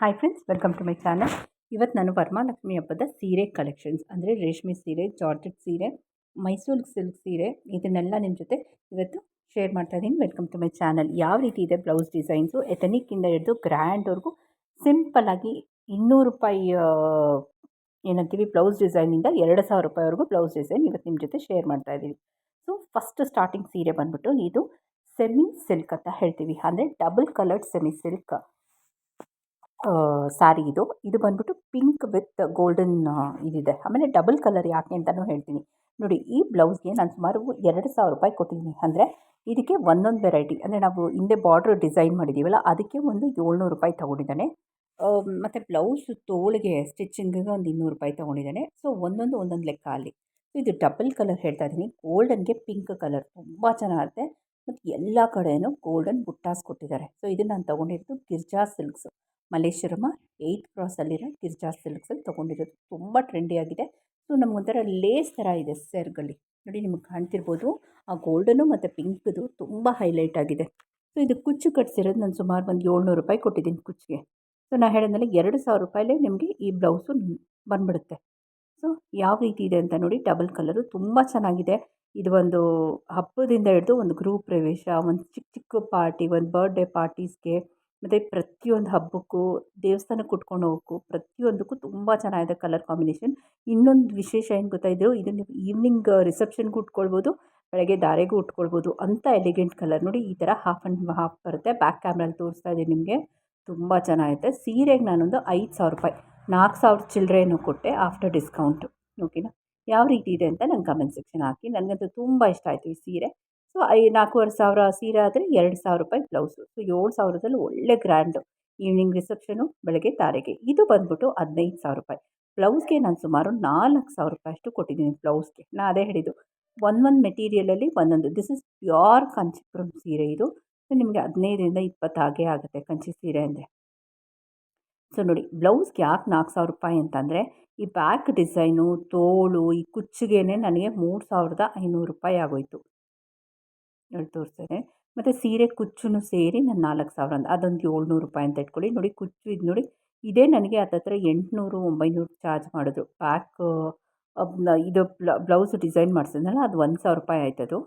Hi friends welcome to my channel ಇವತ್ತು ನಾನು ವರ್ಮಾಲಕ್ಷ್ಮಿ ಹಬ್ಬದ ಸೀರೆ ಕಲೆಕ್ಷನ್ಸ್ ಅಂದರೆ ರೇಷ್ಮೆ ಸೀರೆ, ಜಾರ್ಜೆಟ್ ಸೀರೆ, ಮೈಸೂರು ಸಿಲ್ಕ್ ಸೀರೆ, ಇದನ್ನೆಲ್ಲ ನಿಮ್ಮ ಜೊತೆ ಇವತ್ತು ಶೇರ್ ಮಾಡ್ತಾ ಇದ್ದೀನಿ. ವೆಲ್ಕಮ್ ಟು ಮೈ ಚಾನಲ್ ಯಾವ ರೀತಿ ಇದೆ ಬ್ಲೌಸ್ ಡಿಸೈನ್ಸು ಎಥನಿಕ್ಕಿಂದ ಹಿಡಿದು ಗ್ರ್ಯಾಂಡ್ವರೆಗೂ ಸಿಂಪಲ್ಲಾಗಿ ಇನ್ನೂರು ರೂಪಾಯಿ ಏನಂತೀವಿ ಬ್ಲೌಸ್ ಡಿಸೈನಿಂದ ಎರಡು ಸಾವಿರ ರೂಪಾಯಿವರೆಗೂ ಬ್ಲೌಸ್ ಡಿಸೈನ್ ಇವತ್ತು ನಿಮ್ಮ ಜೊತೆ ಶೇರ್ ಮಾಡ್ತಾ ಇದ್ದೀವಿ ಸೊ ಫಸ್ಟ್ ಸ್ಟಾರ್ಟಿಂಗ್ ಸೀರೆ ಬಂದ್ಬಿಟ್ಟು ಇದು ಸೆಮಿ ಸಿಲ್ಕ್ ಅಂತ ಹೇಳ್ತೀವಿ. ಅಂದರೆ double coloured semi silk sari ಇದು. ಇದು ಬಂದ್ಬಿಟ್ಟು ಪಿಂಕ್ ವಿತ್ ಗೋಲ್ಡನ್ ಇದಿದೆ. ಆಮೇಲೆ ಡಬಲ್ ಕಲರ್ ಯಾಕೆ ಅಂತಲೂ ಹೇಳ್ತೀನಿ. ನೋಡಿ, ಈ ಬ್ಲೌಸ್ಗೆ ನಾನು ಸುಮಾರು ಎರಡು ಸಾವಿರ ರೂಪಾಯಿ ಕೊಟ್ಟಿದ್ದೀನಿ. ಅಂದರೆ ಇದಕ್ಕೆ ಒಂದೊಂದು ವೆರೈಟಿ, ಅಂದರೆ ನಾವು ಹಿಂದೆ ಬಾರ್ಡ್ರ್ ಡಿಸೈನ್ ಮಾಡಿದ್ದೀವಲ್ಲ ಅದಕ್ಕೆ ಒಂದು ಏಳ್ನೂರು ರೂಪಾಯಿ ತೊಗೊಂಡಿದ್ದಾನೆ. ಮತ್ತು ಬ್ಲೌಸ್ ತೋಳಿಗೆ ಸ್ಟಿಚಿಂಗಿಗೆ ಒಂದು ಇನ್ನೂರು ರೂಪಾಯಿ ತೊಗೊಂಡಿದ್ದಾನೆ. ಸೊ, ಒಂದೊಂದು ಒಂದೊಂದು ಲೆಕ್ಕ ಅಲ್ಲಿ. ಇದು ಡಬಲ್ ಕಲರ್ ಹೇಳ್ತಾ ಇದ್ದೀನಿ. ಗೋಲ್ಡನ್ಗೆ ಪಿಂಕ್ ಕಲರ್. ತುಂಬ ಚೆನ್ನಾಗಿರುತ್ತೆ ಮತ್ತು ಎಲ್ಲ ಕಡೆಯೂ ಗೋಲ್ಡನ್ ಬುಟ್ಟಾಸ್ ಕೊಟ್ಟಿದ್ದಾರೆ. ಸೊ ಇದು ನಾನು ತೊಗೊಂಡಿರೋದು ಗಿರ್ಜಾ ಸಿಲ್ಕ್ಸು ಮಲೇಶ್ವರಮ್ಮ ಏಯ್ತ್ ಕ್ರಾಸಲ್ಲಿರೋ ಗಿರ್ಜಾ ಸಿಲ್ಕ್ಸಲ್ಲಿ ತೊಗೊಂಡಿರೋದು. ತುಂಬ ಟ್ರೆಂಡಿಯಾಗಿದೆ ಸೊ ನಮಗೊಂಥರ ಲೇಸ್ ಥರ ಇದೆ ಸೆರ್ಗಲ್ಲಿ ನೋಡಿ, ನಿಮಗೆ ಕಾಣ್ತಿರ್ಬೋದು. ಆ ಗೋಲ್ಡನು ಮತ್ತು ಪಿಂಕ್ದು ತುಂಬ ಹೈಲೈಟ್ ಆಗಿದೆ. ಸೊ ಇದು ಕುಚ್ಚು ಕಟ್ಸಿರೋದು ನಾನು ಸುಮಾರು ಒಂದು ಏಳ್ನೂರು ರೂಪಾಯಿ ಕೊಟ್ಟಿದ್ದೀನಿ ಕುಚ್ಚಿಗೆ. ಸೊ ನಾನು ಹೇಳಿದ್ಮೇಲೆ ಎರಡು ಸಾವಿರ ರೂಪಾಯಲ್ಲೇ ನಿಮಗೆ ಈ ಬ್ಲೌಸು ಬಂದ್ಬಿಡುತ್ತೆ. ಸೊ, ಯಾವ ರೀತಿ ಇದೆ ಅಂತ ನೋಡಿ ಡಬಲ್ ಕಲರು ತುಂಬ ಚೆನ್ನಾಗಿದೆ. ಇದು ಒಂದು ಹಬ್ಬದಿಂದ ಹಿಡಿದು ಒಂದು ಗೃಹ ಪ್ರವೇಶ, ಒಂದು ಚಿಕ್ಕ ಚಿಕ್ಕ ಪಾರ್ಟಿ, ಒಂದು ಬರ್ಡೇ ಪಾರ್ಟೀಸ್ಗೆ, ಮತ್ತು ಪ್ರತಿಯೊಂದು ಹಬ್ಬಕ್ಕೂ, ದೇವಸ್ಥಾನಕ್ಕೆ ಉಟ್ಕೊಂಡು ಹೋಗೋಕ್ಕೂ, ಪ್ರತಿಯೊಂದಕ್ಕೂ ತುಂಬ ಚೆನ್ನಾಗಿದೆ ಕಲರ್ ಕಾಂಬಿನೇಷನ್. ಇನ್ನೊಂದು ವಿಶೇಷ ಏನು ಗೊತ್ತಾ ಇದು? ನೀವು ಈವ್ನಿಂಗ್ ರಿಸೆಪ್ಷನ್ಗೂ ಉಟ್ಕೊಳ್ಬೋದು, ಬೆಳಗ್ಗೆ ಧಾರೆಗೂ ಉಟ್ಕೊಳ್ಬೋದು ಅಂಥ ಎಲಿಗೆಂಟ್ ಕಲರ್. ನೋಡಿ, ಈ ಥರ ಹಾಫ್ ಆ್ಯಂಡ್ ಹಾಫ್ ಬರುತ್ತೆ. ಬ್ಯಾಕ್ ಕ್ಯಾಮ್ರಲ್ಲಿ ತೋರಿಸ್ತಾ ಇದ್ದೀನಿ ನಿಮಗೆ. ತುಂಬ ಚೆನ್ನಾಗಿದೆ ಸೀರೆಗೆ ನಾನೊಂದು ಐದು ಸಾವಿರ ರೂಪಾಯಿ. ನಾಲ್ಕು ಸಾವಿರ ಚಿಲ್ಲರೆನೂ ಕೊಟ್ಟೆ ಆಫ್ಟರ್ ಡಿಸ್ಕೌಂಟು ಓಕೆನಾ ಯಾವ ರೀತಿ ಇದೆ ಅಂತ ನಂಗೆ ಕಮೆಂಟ್ ಸೆಕ್ಷನ್ ಹಾಕಿ. ನನಗಂತೂ ತುಂಬ ಇಷ್ಟ ಆಯಿತು ಈ ಸೀರೆ. ಸೊ ಐ ನಾಲ್ಕೂವರೆ ಸಾವಿರ ಸೀರೆ ಆದರೆ ಎರಡು ಸಾವಿರ ರೂಪಾಯಿ ಬ್ಲೌಸು ಸೊ ಏಳು ಸಾವಿರದಲ್ಲಿ ಒಳ್ಳೆ ಗ್ರ್ಯಾಂಡು ಈವ್ನಿಂಗ್ ರಿಸೆಪ್ಷನು ಬೆಳಗ್ಗೆ ತಾರೆಗೆ. ಇದು ಬಂದ್ಬಿಟ್ಟು ಹದಿನೈದು ಸಾವಿರ ರೂಪಾಯಿ. ಬ್ಲೌಸ್ಗೆ ನಾನು ಸುಮಾರು ನಾಲ್ಕು ಸಾವಿರ ರೂಪಾಯಿ ಅಷ್ಟು ಕೊಟ್ಟಿದ್ದೀನಿ ಬ್ಲೌಸ್ಗೆ ನಾನು ಅದೇ ಹೇಳಿದ್ದು. ಒಂದೊಂದು ಮೆಟೀರಿಯಲಲ್ಲಿ ಒಂದೊಂದು. ದಿಸ್ ಇಸ್ ಪ್ಯೂರ್ ಕಂಚಿಪುರಂ ಸೀರೆ ಇದು. ಸೊ ನಿಮಗೆ ಹದಿನೈದರಿಂದ ಇಪ್ಪತ್ತು ಹಾಗೇ ಆಗುತ್ತೆ ಕಂಚಿ ಸೀರೆ ಅಂದರೆ. ಸೊ ನೋಡಿ ಬ್ಲೌಸ್ಗೆ ಯಾಕೆ ನಾಲ್ಕು ಸಾವಿರ ರೂಪಾಯಿ ಅಂತಂದರೆ, ಈ ಬ್ಯಾಕ್ ಡಿಸೈನು ತೋಳು, ಈ ಕುಚ್ಚಿಗೆನೆ ನನಗೆ ಮೂರು ಸಾವಿರದ ಐನೂರು ರೂಪಾಯಿ ಆಗೋಯಿತು. ನೋಡಿ, ತೋರಿಸ್ತೇನೆ. ಮತ್ತು ಸೀರೆ ಕುಚ್ಚು ಸೇರಿ ನಾನು ನಾಲ್ಕು ಸಾವಿರ ಅಂತ ಅದೊಂದು ಏಳ್ನೂರು ರೂಪಾಯಿ ಅಂತ ಇಟ್ಕೊಳ್ಳಿ. ನೋಡಿ, ಕುಚ್ಚು ಇದು ನೋಡಿ, ಇದೇ ನನಗೆ ಹತ್ತತ್ರ ಎಂಟುನೂರು, ಒಂಬೈನೂರು ಚಾರ್ಜ್ ಮಾಡಿದ್ರು. ಬ್ಯಾಕ್ ಇದು ಬ್ಲೌಸ್ ಡಿಸೈನ್ ಮಾಡಿಸಿದ್ನಲ್ಲ, ಅದು ಒಂದು ಸಾವಿರ ರೂಪಾಯಿ ಆಯ್ತದು.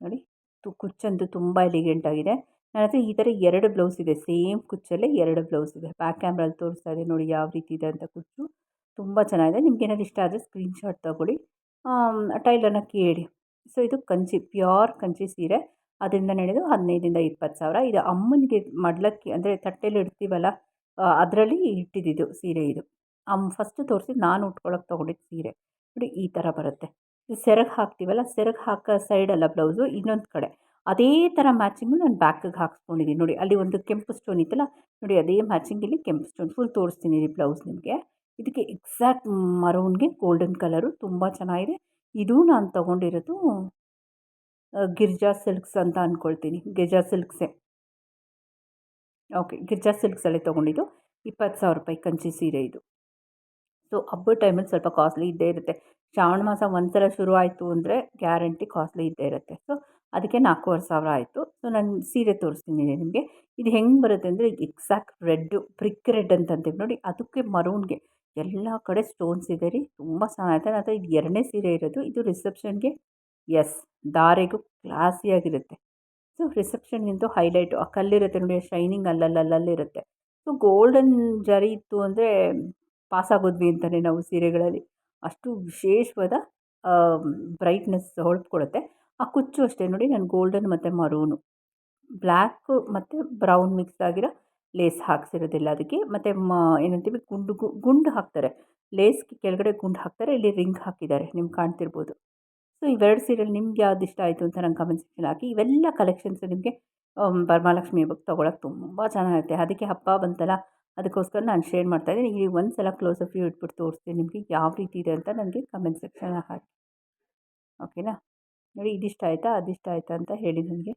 ನೋಡಿ, ತು ಕುಚ್ಚಂತೂ ತುಂಬ ಎಲಿಗೆಂಟ್ ಆಗಿದೆ. ನನ್ನ ಈ ಥರ ಎರಡು ಬ್ಲೌಸ್ ಇದೆ. ಸೇಮ್ ಕುಚ್ಚಲ್ಲೇ ಎರಡು ಬ್ಲೌಸ್ ಇದೆ. ಬ್ಯಾಕ್ ಕ್ಯಾಮ್ರಲ್ಲಿ ತೋರಿಸ್ತಾ ಇದೆ ನೋಡಿ ಯಾವ ರೀತಿ ಇದೆ ಅಂತ ಕುಚ್ಚು. ತುಂಬ ಚೆನ್ನಾಗಿದೆ. ನಿಮ್ಗೆ ಏನಾದ್ರು ಇಷ್ಟ ಆದರೆ ಸ್ಕ್ರೀನ್ಶಾಟ್ ತೊಗೊಳ್ಳಿ. ಟೈಲರ್ನ ಕೇಳಿ. ಸೊ ಇದು ಕಂಚಿ ಪ್ಯೂರ್ ಕಂಚಿ ಸೀರೆ. ಅದರಿಂದ ನಡೆದು ಹದಿನೈದರಿಂದ ಇಪ್ಪತ್ತು ಸಾವಿರ. ಇದು ಅಮ್ಮನಿಗೆ ಮಡ್ಲಕ್ಕಿ ಅಂದರೆ ತಟ್ಟೆಲಿ ಇಡ್ತೀವಲ್ಲ ಅದರಲ್ಲಿ ಇಟ್ಟಿದ್ದು ಸೀರೆ ಇದು. ಅಮ್ಮ ಫಸ್ಟು ತೋರಿಸಿ ನಾನು ಉಟ್ಕೊಳಕ್ಕೆ ತೊಗೊಂಡಿದ್ದು ಸೀರೆ. ನೋಡಿ ಈ ಥರ ಬರುತ್ತೆ. ಸೆರಗು ಹಾಕ್ತೀವಲ್ಲ, ಸೆರಗು ಹಾಕೋ ಸೈಡಲ್ಲ ಬ್ಲೌಸು, ಇನ್ನೊಂದು ಕಡೆ. ಅದೇ ಥರ ಮ್ಯಾಚಿಂಗು ನಾನು ಬ್ಯಾಕಿಗೆ ಹಾಕ್ಸ್ಕೊಂಡಿದ್ದೀನಿ ನೋಡಿ, ಅಲ್ಲಿ ಒಂದು ಕೆಂಪು ಸ್ಟೋನ್ ಇತ್ತಲ್ಲ, ನೋಡಿ, ಅದೇ ಮ್ಯಾಚಿಂಗ್ ಇಲ್ಲಿ ಕೆಂಪು ಸ್ಟೋನ್ ಫುಲ್ ತೋರಿಸ್ತೀನಿ ರೀ ಬ್ಲೌಸ್ ನಿಮಗೆ. ಇದಕ್ಕೆ ಎಕ್ಸಾಕ್ಟ್ ಮರೂನ್ಗೆ ಗೋಲ್ಡನ್ ಕಲರು ತುಂಬ ಚೆನ್ನಾಗಿದೆ. ಇದು ನಾನು ತೊಗೊಂಡಿರೋದು ಗಿರ್ಜಾ ಸಿಲ್ಕ್ಸ್ ಅಂತ ಅಂದ್ಕೊಳ್ತೀನಿ ಗಿರ್ಜಾ ಸಿಲ್ಕ್ಸೇ ಓಕೆ ಗಿರ್ಜಾ ಸಿಲ್ಕ್ಸಲ್ಲೇ ತೊಗೊಂಡಿದ್ದು. ಇಪ್ಪತ್ತು ಸಾವಿರ ರೂಪಾಯಿ ಕಂಚಿ ಸೀರೆ ಇದು. ಸೊ ಹಬ್ಬದ ಟೈಮಲ್ಲಿ ಸ್ವಲ್ಪ ಕಾಸ್ಟ್ಲಿ ಇದ್ದೇ ಇರುತ್ತೆ. ಶ್ರಾವಣ ಮಾಸ ಒಂದು ಸಲ ಶುರು ಆಯಿತು ಅಂದರೆ ಗ್ಯಾರಂಟಿ ಕಾಸ್ಟ್ಲಿ ಇದ್ದೇ ಇರುತ್ತೆ. ಸೊ ಅದಕ್ಕೆ ನಾಲ್ಕೂವರೆ ಸಾವಿರ ಆಯಿತು. ಸೊ ನಾನು ಸೀರೆ ತೋರಿಸ್ತೀನಿ ನಿಮಗೆ. ಇದು ಹೆಂಗೆ ಬರುತ್ತೆ ಅಂದರೆ ಎಕ್ಸಾಕ್ಟ್ ರೆಡ್ಡು ಪ್ರಿಕ್ ರೆಡ್ ಅಂತ ಅಂತೀವಿ ನೋಡಿ. ಅದಕ್ಕೆ ಮರೂನ್ಗೆ ಎಲ್ಲ ಕಡೆ ಸ್ಟೋನ್ಸ್ ಇದೆ ರೀ. ತುಂಬ ಚೆನ್ನಾಗಿದೆ ಆದರೆ ಇದು ಎರಡನೇ ಸೀರೆ ಇರೋದು. ಇದು ರಿಸೆಪ್ಷನ್ಗೆ ಎಸ್ ದಾರೆಗೂ ಕ್ಲಾಸಿಯಾಗಿರುತ್ತೆ ಸೊ ರಿಸೆಪ್ಷನ್ಗಿಂತೂ ಹೈಲೈಟು ಆ ಕಲ್ಲಿರುತ್ತೆ ನೋಡಿ. ಶೈನಿಂಗ್ ಅಲ್ಲಲ್ಲಲ್ಲಿರುತ್ತೆ ಸೊ ಗೋಲ್ಡನ್ ಜರಿ ಇತ್ತು ಅಂದರೆ ಪಾಸ್ ಆಗೋದ್ವಿ ಅಂತಲೇ ನಾವು ಸೀರೆಗಳಲ್ಲಿ. ಅಷ್ಟು ವಿಶೇಷವಾದ ಬ್ರೈಟ್ನೆಸ್ ಹೊಳಪು ಕೊಡುತ್ತೆ ಆ ಕುಚ್ಚು ಅಷ್ಟೇ ನೋಡಿ ನಾನು ಗೋಲ್ಡನ್ ಮತ್ತು ಮರೂನು. ಬ್ಲ್ಯಾಕು ಮತ್ತು ಬ್ರೌನ್ ಮಿಕ್ಸ್ ಆಗಿರೋ ಲೇಸ್ ಹಾಕ್ಸಿರೋದಿಲ್ಲ ಅದಕ್ಕೆ. ಮತ್ತು ಮ, ಏನಂತೀವಿ, ಗುಂಡು ಗುಂಡು ಹಾಕ್ತಾರೆ. ಲೇಸ್ಗೆ ಕೆಳಗಡೆ ಗುಂಡು ಹಾಕ್ತಾರೆ, ಇಲ್ಲಿ ರಿಂಗ್ ಹಾಕಿದ್ದಾರೆ. ನಿಮ್ಗೆ ಕಾಣ್ತಿರ್ಬೋದು. ಸೊ, ಇವೆರಡು ಸೀರೆಯಲ್ಲಿ ನಿಮ್ಗೆ ಯಾವ್ದು ಇಷ್ಟ ಆಯಿತು ಅಂತ ನಂಗೆ ಕಮೆಂಟ್ ಸೆಕ್ಷನ್ ಹಾಕಿ. ಇವೆಲ್ಲ ಕಲೆಕ್ಷನ್ಸ್ ನಿಮಗೆ ವರಮಹಾಲಕ್ಷ್ಮಿ ಹಬ್ಬಕ್ಕೆ ತೊಗೊಳಕ್ಕೆ ತುಂಬ ಚೆನ್ನಾಗಿರುತ್ತೆ ಅದಕ್ಕೆ ಹಬ್ಬ ಬಂತಲ್ಲ, ಅದಕ್ಕೋಸ್ಕರ ನಾನು ಶೇರ್ ಮಾಡ್ತಾಯಿದ್ದೀನಿ ಈಗ ಒಂದು ಸಲ ಕ್ಲೋಸ್ ಅಪ್ ಇಟ್ಬಿಟ್ಟು ತೋರಿಸ್ತೀನಿ ನಿಮಗೆ ಯಾವ ರೀತಿ ಇದೆ ಅಂತ ನನಗೆ ಕಮೆಂಟ್ ಸೆಕ್ಷನ್ ಹಾಕಿ. ಓಕೆನಾ ನೋಡಿ, ಇದಿಷ್ಟ ಆಯಿತಾ? ಅದಿಷ್ಟ ಆಯಿತಾ ಅಂತ ಹೇಳಿ ನನಗೆ.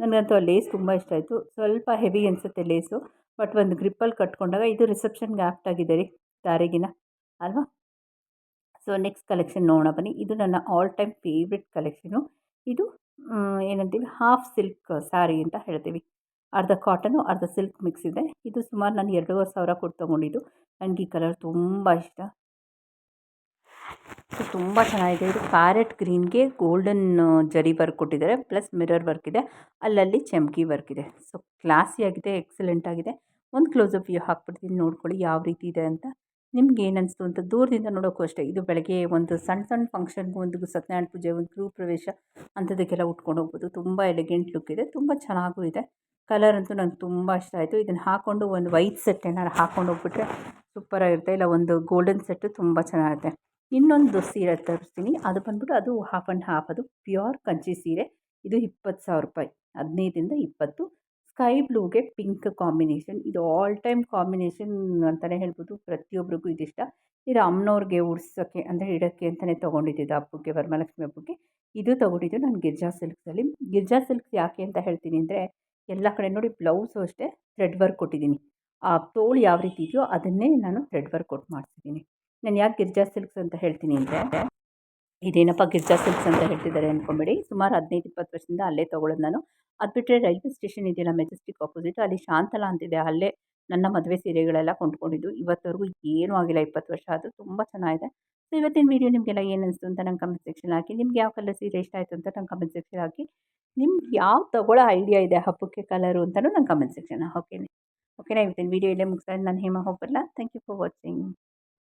ನನಗಂತೂ ಆ ಲೇಸ್ ತುಂಬ ಇಷ್ಟ ಆಯಿತು. ಸ್ವಲ್ಪ ಹೆವಿ ಅನಿಸುತ್ತೆ ಲೇಸು ಬಟ್ ಒಂದು ಗ್ರಿಪ್ಪಲ್ಲಿ ಕಟ್ಕೊಂಡಾಗ ಇದು ರಿಸೆಪ್ಷನ್ಗೆ ಆಫ್ಟ್ ಆಗಿದೆ ರೀ, ದಾರೆಗಿನ. ಅಲ್ವಾ? ಸೊ ನೆಕ್ಸ್ಟ್ ಕಲೆಕ್ಷನ್ ನೋಡೋಣ ಬನ್ನಿ. ಇದು ನನ್ನ ಆಲ್ ಟೈಮ್ ಫೇವ್ರೆಟ್ ಕಲೆಕ್ಷನು ಇದು ಏನಂತೀವಿ? ಹಾಫ್ ಸಿಲ್ಕ್ ಸ್ಯಾರಿ ಅಂತ ಹೇಳ್ತೀವಿ. ಅರ್ಧ ಕಾಟನು ಅರ್ಧ ಸಿಲ್ಕ್ ಮಿಕ್ಸ್ ಇದೆ. ಇದು ಸುಮಾರು ನಾನು ಎರಡೂವರೆ ಸಾವಿರ ಕೊಟ್ಟು ತೊಗೊಂಡಿದ್ದು. ನನಗೆ ಈ ಕಲರ್ ತುಂಬ ಇಷ್ಟ. ಸೊ ತುಂಬ ಚೆನ್ನಾಗಿದೆ. ಇದು ಕ್ಯಾರೆಟ್ ಗ್ರೀನ್ಗೆ ಗೋಲ್ಡನ್ ಜರಿ ವರ್ಕ್ ಕೊಟ್ಟಿದ್ದಾರೆ. ಪ್ಲಸ್ ಮಿರರ್ ವರ್ಕ್ ಇದೆ. ಅಲ್ಲಲ್ಲಿ ಚಮ್ಕಿ ವರ್ಕ್ ಇದೆ. ಸೊ ಕ್ಲಾಸಿಯಾಗಿದೆ ಎಕ್ಸಲೆಂಟ್ ಆಗಿದೆ. ಒಂದು ಕ್ಲೋಸಪ್ ವ್ಯೂ ಹಾಕ್ಬಿಡ್ತೀನಿ. ನೋಡ್ಕೊಳ್ಳಿ ಯಾವ ರೀತಿ ಇದೆ ಅಂತ. ನಿಮ್ಗೆ ಏನು ಅನಿಸ್ತು ಅಂತ ದೂರದಿಂದ ನೋಡೋಕ್ಕೂ ಅಷ್ಟೇ. ಇದು ಬೆಳಗ್ಗೆ ಒಂದು ಸಣ್ಣ ಸಣ್ಣ ಫಂಕ್ಷನ್ಗೂ ಒಂದು ಸತ್ಯನಾರಾಯಣ ಪೂಜೆ, ಒಂದು ಗೃಹ ಪ್ರವೇಶ ಅಂಥದ್ದಕ್ಕೆಲ್ಲ ಉಟ್ಕೊಂಡು ಹೋಗ್ಬೋದು. ತುಂಬ ಎಲಿಗೆಂಟ್ ಲುಕ್ ಇದೆ. ತುಂಬ ಚೆನ್ನಾಗೂ ಇದೆ. ಕಲರ್ ಅಂತೂ ನಂಗೆ ತುಂಬ ಇಷ್ಟ ಆಯಿತು. ಇದನ್ನು ಹಾಕ್ಕೊಂಡು ಒಂದು ವೈಟ್ ಸೆಟ್ ಏನಾದ್ರು ಹಾಕ್ಕೊಂಡು ಹೋಗ್ಬಿಟ್ರೆ ಸೂಪರಾಗಿರುತ್ತೆ ಇಲ್ಲ, ಒಂದು ಗೋಲ್ಡನ್ ಸೆಟ್ಟು ತುಂಬ ಚೆನ್ನಾಗಿರುತ್ತೆ ಇನ್ನೊಂದು ಸೀರೆ ತರಿಸ್ತೀನಿ. ಅದು ಬಂದ್ಬಿಟ್ಟು ಅದು ಹಾಫ್ ಆ್ಯಂಡ್ ಹಾಫ್ ಅದು ಪ್ಯೂರ್ ಕಂಚಿ ಸೀರೆ. ಇದು ಇಪ್ಪತ್ತು ಸಾವಿರ ರೂಪಾಯಿ. ಹದಿನೈದರಿಂದ ಇಪ್ಪತ್ತು. ಸ್ಕೈ ಬ್ಲೂಗೆ ಪಿಂಕ್ ಕಾಂಬಿನೇಷನ್ ಇದು ಆಲ್ ಟೈಮ್ ಕಾಂಬಿನೇಷನ್ ಅಂತಲೇ ಹೇಳ್ಬೋದು. ಪ್ರತಿಯೊಬ್ಬರಿಗೂ ಇದಿಷ್ಟ. ಇದು ಅಮ್ಮನವ್ರಿಗೆ ಉಡ್ಸೋಕ್ಕೆ ಅಂದರೆ ಇಡೋಕ್ಕೆ ಅಂತಲೇ ತೊಗೊಂಡಿದ್ದು ಹಬ್ಬಕ್ಕೆ ವರಮಹಾಲಕ್ಷ್ಮಿ ಹಬ್ಬಕ್ಕೆ ಇದು ತೊಗೊಂಡಿದ್ದು ನಾನು ಗಿರ್ಜಾ ಸಿಲ್ಕ್ಸಲ್ಲಿ ಗಿರ್ಜಾ ಸಿಲ್ಕ್ಸ್ ಯಾಕೆ ಅಂತ ಹೇಳ್ತೀನಿ ಅಂದರೆ, ಎಲ್ಲ ಕಡೆ ನೋಡಿ ಬ್ಲೌಸು ಅಷ್ಟೇ ಥ್ರೆಡ್ ವರ್ಕ್ ಕೊಟ್ಟಿದ್ದೀನಿ. ಆ ತೋಳು ಯಾವ ರೀತಿ ಇದೆಯೋ ಅದನ್ನೇ ನಾನು ಥ್ರೆಡ್ ವರ್ಕ್ ಕೊಟ್ಟು ಮಾಡಿಸಿದ್ದೀನಿ. ನಾನು ಯಾಕೆ ಗಿರ್ಜಾ ಸಿಲ್ಕ್ಸ್ ಅಂತ ಹೇಳ್ತೀನಿ ಅಂದರೆ, ಇದೇನಪ್ಪ ಗಿರ್ಜಾ ಸಿಲ್ಕ್ಸ್ ಅಂತ ಹೇಳ್ತಿದ್ದಾರೆ ಅಂದ್ಕೊಂಬೇಡಿ ಸುಮಾರು ಹದಿನೈದು, ಇಪ್ಪತ್ತು ವರ್ಷದಿಂದ ಅಲ್ಲೇ ತೊಗೊಳ್ಳೋದು ನಾನು. ಅದು ಬಿಟ್ಟರೆ ರೈಲ್ವೆ ಸ್ಟೇಷನ್ ಇದೆಯಲ್ಲ ಮೆಜೆಸ್ಟಿಕ್ ಆಪೋಸಿಟ್ ಅಲ್ಲಿ ಶಾಂತಲಾ ಅಂತಿದೆ. ಅಲ್ಲೇ ನನ್ನ ಮದುವೆ ಸೀರೆಗಳೆಲ್ಲ ಕೊಂಡ್ಕೊಂಡಿದ್ದು. ಇವತ್ತವರೆಗೂ ಏನೂ ಆಗಿಲ್ಲ, ಇಪ್ಪತ್ತು ವರ್ಷ ಆದರೂ ತುಂಬ ಚೆನ್ನಾಗಿದೆ. ಸೊ ಇವತ್ತಿನ ವೀಡಿಯೋ ನಿಮಗೆಲ್ಲ ಏನು ಅನಿಸ್ತು ಅಂತ ನಂಗೆ ಕಮೆಂಟ್ ಸೆಕ್ಷನ್ ಹಾಕಿ. ನಿಮ್ಗೆ ಯಾವ ಕಲರ್ ಸೀರೆ ಇಷ್ಟ ಆಯಿತು ಅಂತ ನಂಗೆ ಕಮೆಂಟ್ ಸೆಕ್ಷನ್ ಹಾಕಿ. ನಿಮ್ಗೆ ಯಾವ ತಗೊಳ್ಳೋ ಐಡಿಯಾ ಇದೆ ಹಬ್ಬಕ್ಕೆ ಕಲರು ಅಂತಲೂ ನಂಗೆ ಕಮೆಂಟ್ ಸೆಕ್ಷನ್ ಓಕೆನೆ ಓಕೆನಾ ಇವತ್ತಿನ ವೀಡಿಯೋ ಇಲ್ಲೇ ಮುಗಿಸ್ತಾ ನಾನು ಹೇಮ ಹೋಗಲ್ಲ ಥ್ಯಾಂಕ್ ಯು ಫಾರ್ ವಾಚಿಂಗ್